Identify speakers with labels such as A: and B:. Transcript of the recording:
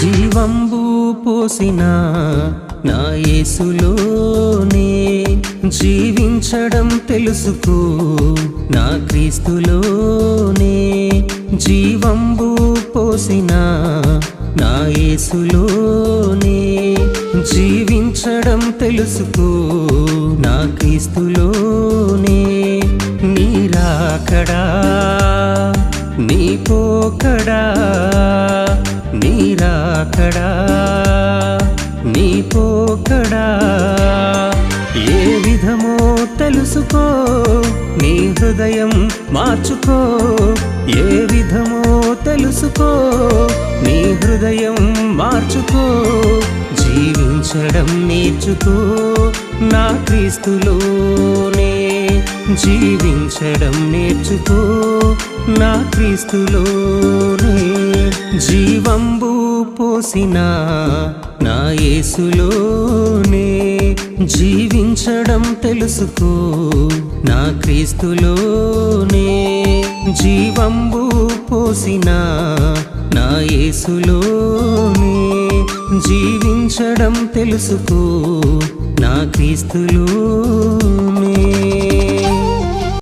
A: జీవంబు పోసిన నా యేసులోనే జీవించడం తెలుసుకో. నా క్రీస్తులోనే జీవంబు పోసిన నా యేసులోనే జీవించడం తెలుసుకో. నా క్రీస్తులోనే నీరాకడా నీ నీరాకడా నీ పోకడా. ఏ విధమో తెలుసుకో నీ హృదయం మార్చుకో. ఏ విధమో తెలుసుకో నీ హృదయం మార్చుకో. జీవించడం నేర్చుకో నా క్రీస్తులోనే. జీవించడం నేర్చుకో నా క్రీస్తులోనే. జీవంబు పోసిన నా యేసులోనే జీవించడం తెలుసుకో. నా క్రీస్తులోనే జీవంబు పోసిన నా యేసులోనే జీవించడం తెలుసుకో. నా క్రీస్తులోనే